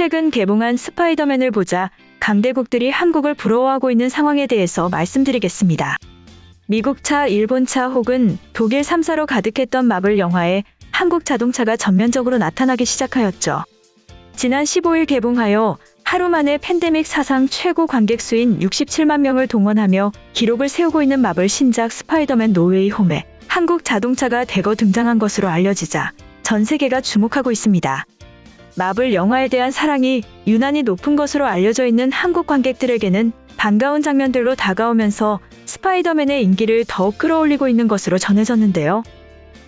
최근 개봉한 스파이더맨을 보자 강대국들이 한국을 부러워하고 있는 상황에 대해서 말씀드리겠습니다. 미국차, 일본차 혹은 독일 3사로 가득했던 마블 영화에 한국 자동차가 전면적으로 나타나기 시작하였죠. 지난 15일 개봉하여 하루 만에 팬데믹 사상 최고 관객 수인 67만 명을 동원하며 기록을 세우고 있는 마블 신작 스파이더맨 노웨이 홈에 한국 자동차가 대거 등장한 것으로 알려지자 전 세계가 주목하고 있습니다. 마블 영화에 대한 사랑이 유난히 높은 것으로 알려져 있는 한국 관객들에게는 반가운 장면들로 다가오면서 스파이더맨의 인기를 더욱 끌어올리고 있는 것으로 전해졌는데요.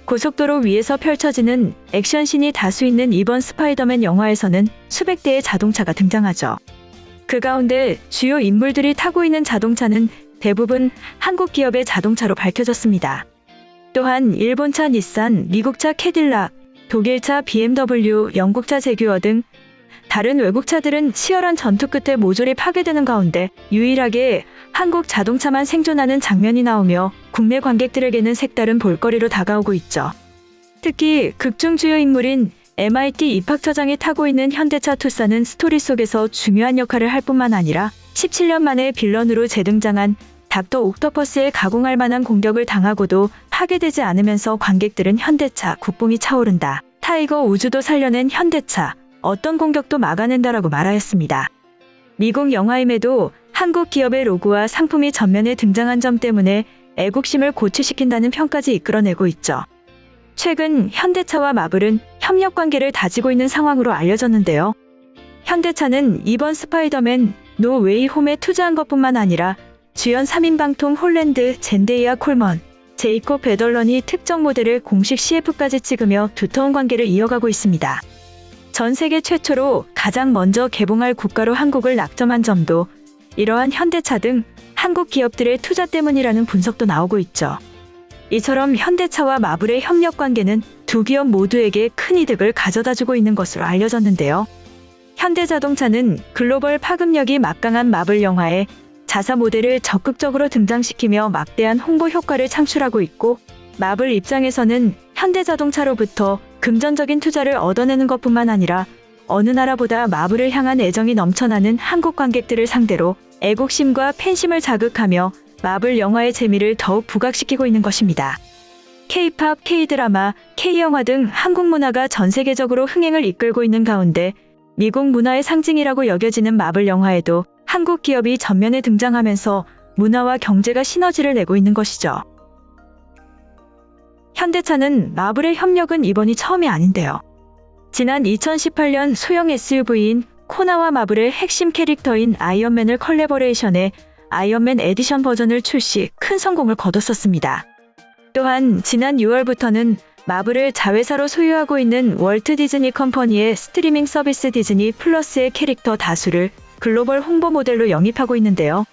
고속도로 위에서 펼쳐지는 액션신이 다수 있는 이번 스파이더맨 영화에서는 수백 대의 자동차가 등장하죠. 그 가운데 주요 인물들이 타고 있는 자동차는 대부분 한국 기업의 자동차로 밝혀졌습니다. 또한 일본차 닛산, 미국차 캐딜락, 독일차 BMW, 영국차 제규어 등 다른 외국차들은 치열한 전투 끝에 모조리 파괴되는 가운데 유일하게 한국 자동차만 생존하는 장면이 나오며 국내 관객들에게는 색다른 볼거리로 다가오고 있죠. 특히 극중 주요 인물인 MIT 입학처장이 타고 있는 현대차 투싼은 스토리 속에서 중요한 역할을 할 뿐만 아니라 17년 만에 빌런으로 재등장한 닥터 옥토퍼스에 가공할 만한 공격을 당하고도 파괴되지 않으면서 관객들은 현대차 국뽕이 차오른다. 타이거 우주도 살려낸 현대차 어떤 공격도 막아낸다라고 말하였습니다. 미국 영화임에도 한국 기업의 로고와 상품이 전면에 등장한 점 때문에 애국심을 고취시킨다는 평까지 이끌어내고 있죠. 최근 현대차와 마블은 협력 관계를 다지고 있는 상황으로 알려졌는데요. 현대차는 이번 스파이더맨 노 웨이 홈에 투자한 것뿐만 아니라 주연 3인방통 홀랜드, 젠데이아 콜먼, 제이코 베덜런이 특정 모델을 공식 CF까지 찍으며 두터운 관계를 이어가고 있습니다. 전 세계 최초로 가장 먼저 개봉할 국가로 한국을 낙점한 점도 이러한 현대차 등 한국 기업들의 투자 때문이라는 분석도 나오고 있죠. 이처럼 현대차와 마블의 협력 관계는 두 기업 모두에게 큰 이득을 가져다 주고 있는 것으로 알려졌는데요. 현대자동차는 글로벌 파급력이 막강한 마블 영화에 자사 모델을 적극적으로 등장시키며 막대한 홍보 효과를 창출하고 있고 마블 입장에서는 현대자동차로부터 금전적인 투자를 얻어내는 것뿐만 아니라 어느 나라보다 마블을 향한 애정이 넘쳐나는 한국 관객들을 상대로 애국심과 팬심을 자극하며 마블 영화의 재미를 더욱 부각시키고 있는 것입니다. K-팝, K-드라마, K-영화 등 한국 문화가 전 세계적으로 흥행을 이끌고 있는 가운데 미국 문화의 상징이라고 여겨지는 마블 영화에도 한국 기업이 전면에 등장하면서 문화와 경제가 시너지를 내고 있는 것이죠. 현대차는 마블의 협력은 이번이 처음이 아닌데요. 지난 2018년 소형 SUV인 코나와 마블의 핵심 캐릭터인 아이언맨을 컬래버레이션해 아이언맨 에디션 버전을 출시 큰 성공을 거뒀었습니다. 또한 지난 6월부터는 마블을 자회사로 소유하고 있는 월트 디즈니 컴퍼니의 스트리밍 서비스 디즈니 플러스의 캐릭터 다수를 글로벌 홍보 모델로 영입하고 있는데요.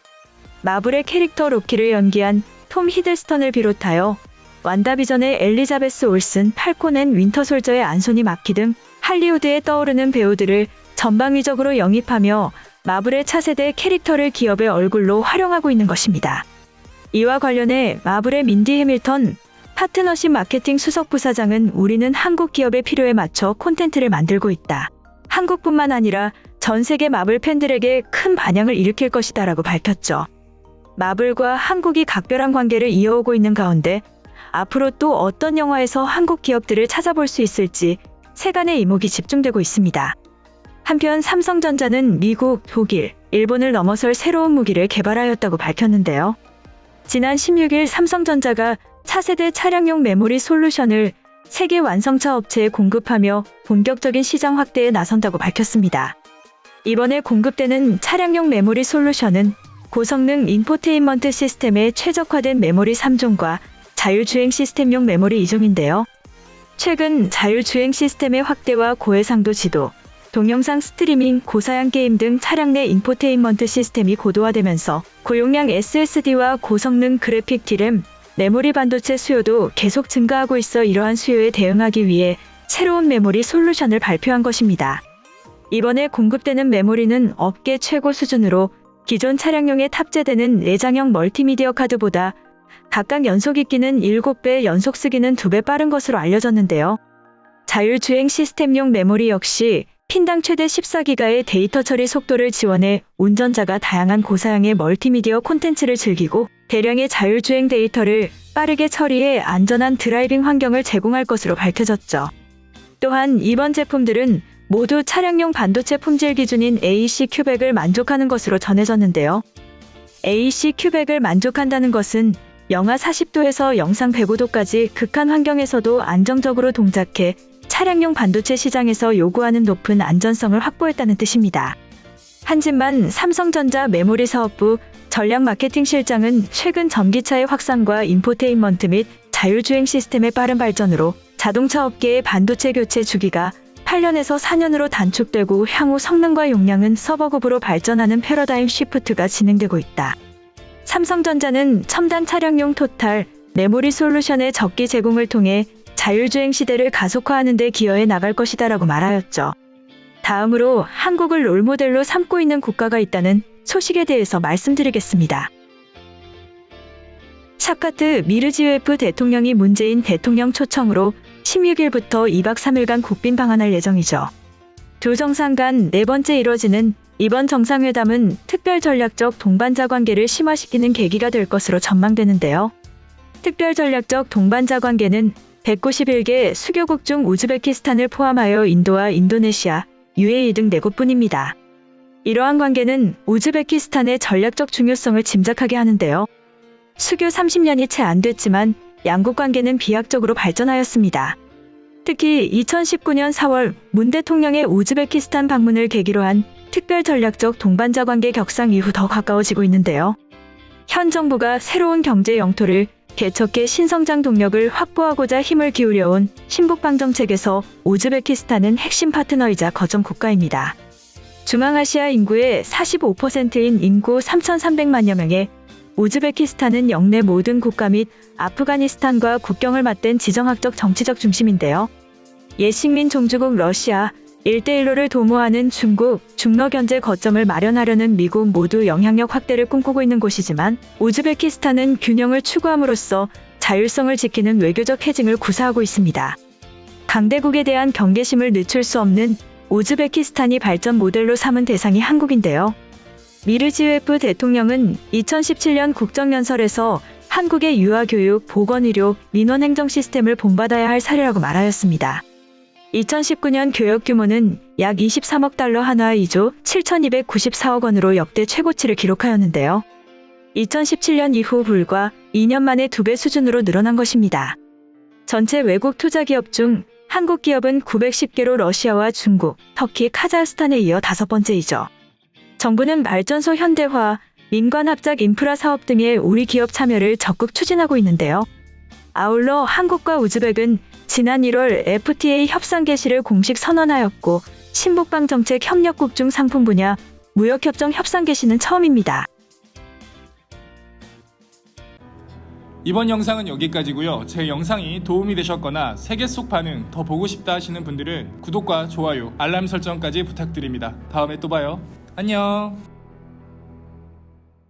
마블의 캐릭터 로키를 연기한 톰 히들스턴을 비롯하여 완다비전의 엘리자베스 올슨, 앤 윈터솔저의 안소니 마키 등 할리우드에 떠오르는 배우들을 전방위적으로 영입하며 마블의 차세대 캐릭터를 기업의 얼굴로 활용하고 있는 것입니다. 이와 관련해 마블의 민디 해밀턴 파트너십 마케팅 수석 부사장은 우리는 한국 기업의 필요에 맞춰 콘텐츠를 만들고 있다. 한국뿐만 아니라 전 세계 마블 팬들에게 큰 반향을 일으킬 것이다라고 밝혔죠. 마블과 한국이 각별한 관계를 이어오고 있는 가운데 앞으로 또 어떤 영화에서 한국 기업들을 찾아볼 수 있을지 세간의 이목이 집중되고 있습니다. 한편 삼성전자는 미국, 독일, 일본을 넘어설 새로운 무기를 개발하였다고 밝혔는데요. 지난 16일 삼성전자가 차세대 차량용 메모리 솔루션을 세계 완성차 업체에 공급하며 본격적인 시장 확대에 나선다고 밝혔습니다. 이번에 공급되는 차량용 메모리 솔루션은 고성능 인포테인먼트 시스템에 최적화된 메모리 3종과 자율주행 시스템용 메모리 2종인데요. 최근 자율주행 시스템의 확대와 고해상도 지도, 동영상 스트리밍, 고사양 게임 등 차량 내 인포테인먼트 시스템이 고도화되면서 고용량 SSD와 고성능 그래픽 D램, 메모리 반도체 수요도 계속 증가하고 있어 이러한 수요에 대응하기 위해 새로운 메모리 솔루션을 발표한 것입니다. 이번에 공급되는 메모리는 업계 최고 수준으로 기존 차량용에 탑재되는 내장형 멀티미디어 카드보다 각각 연속 읽기는 7배, 연속 쓰기는 2배 빠른 것으로 알려졌는데요. 자율주행 시스템용 메모리 역시 핀당 최대 14기가의 데이터 처리 속도를 지원해 운전자가 다양한 고사양의 멀티미디어 콘텐츠를 즐기고 대량의 자율주행 데이터를 빠르게 처리해 안전한 드라이빙 환경을 제공할 것으로 밝혀졌죠. 또한 이번 제품들은 모두 차량용 반도체 품질 기준인 AEC 큐백을 만족하는 것으로 전해졌는데요. AEC 큐백을 만족한다는 것은 영하 40도에서 영상 105도까지 극한 환경에서도 안정적으로 동작해 차량용 반도체 시장에서 요구하는 높은 안전성을 확보했다는 뜻입니다. 한진만 삼성전자 메모리 사업부 전략 마케팅 실장은 최근 전기차의 확산과 인포테인먼트 및 자율주행 시스템의 빠른 발전으로 자동차 업계의 반도체 교체 주기가 8년에서 4년으로 단축되고 향후 성능과 용량은 서버급으로 발전하는 패러다임 시프트가 진행되고 있다. 삼성전자는 첨단 차량용 토탈 메모리 솔루션의 적기 제공을 통해 자율주행 시대를 가속화하는 데 기여해 나갈 것이다라고 말하였죠. 다음으로 한국을 롤모델로 삼고 있는 국가가 있다는 소식에 대해서 말씀드리겠습니다. 샤카트 미르지웨프 대통령이 문재인 대통령 초청으로 16일부터 2박 3일간 국빈 방한할 예정이죠. 두 정상 간 네 번째 이뤄지는 이번 정상회담은 특별 전략적 동반자 관계를 심화시키는 계기가 될 것으로 전망되는데요. 특별 전략적 동반자 관계는 191개 수교국 중 우즈베키스탄을 포함하여 인도와 인도네시아, UAE 등 4곳뿐입니다. 이러한 관계는 우즈베키스탄의 전략적 중요성을 짐작하게 하는데요. 수교 30년이 채 안 됐지만 양국 관계는 비약적으로 발전하였습니다. 특히 2019년 4월 문 대통령의 우즈베키스탄 방문을 계기로 한 특별 전략적 동반자 관계 격상 이후 더 가까워지고 있는데요. 현 정부가 새로운 경제 영토를 개척해 신성장 동력을 확보하고자 힘을 기울여온 신북방 정책에서 우즈베키스탄은 핵심 파트너이자 거점 국가입니다. 중앙아시아 인구의 45%인 인구 3,300만여 명의 우즈베키스탄은 영내 모든 국가 및 아프가니스탄과 국경을 맞댄 지정학적 정치적 중심인데요. 예식민 종주국 러시아, 일대일로를 도모하는 중국, 중러 견제 거점을 마련하려는 미국 모두 영향력 확대를 꿈꾸고 있는 곳이지만 우즈베키스탄은 균형을 추구함으로써 자율성을 지키는 외교적 해징을 구사하고 있습니다. 강대국에 대한 경계심을 늦출 수 없는 우즈베키스탄이 발전 모델로 삼은 대상이 한국인데요. 미르지웨프 대통령은 2017년 국정연설에서 한국의 유아교육, 보건의료, 민원행정 시스템을 본받아야 할 사례라고 말하였습니다. 2019년 교역 규모는 약 23억 달러 한화 2조 7,294억 원으로 역대 최고치를 기록하였는데요. 2017년 이후 불과 2년 만에 두 배 수준으로 늘어난 것입니다. 전체 외국 투자 기업 중 한국 기업은 910개로 러시아와 중국, 터키, 카자흐스탄에 이어 다섯 번째이죠. 정부는 발전소 현대화, 민관 합작 인프라 사업 등의 우리 기업 참여를 적극 추진하고 있는데요. 아울러 한국과 우즈벡은 지난 1월 FTA 협상 개시를 공식 선언하였고 신북방 정책 협력국 중 상품 분야 무역협정 협상 개시는 처음입니다. 이번 영상은 여기까지고요. 제 영상이 도움이 되셨거나 세계 속 반응 더 보고 싶다 하시는 분들은 구독과 좋아요, 알람 설정까지 부탁드립니다. 다음에 또 봐요. 안녕.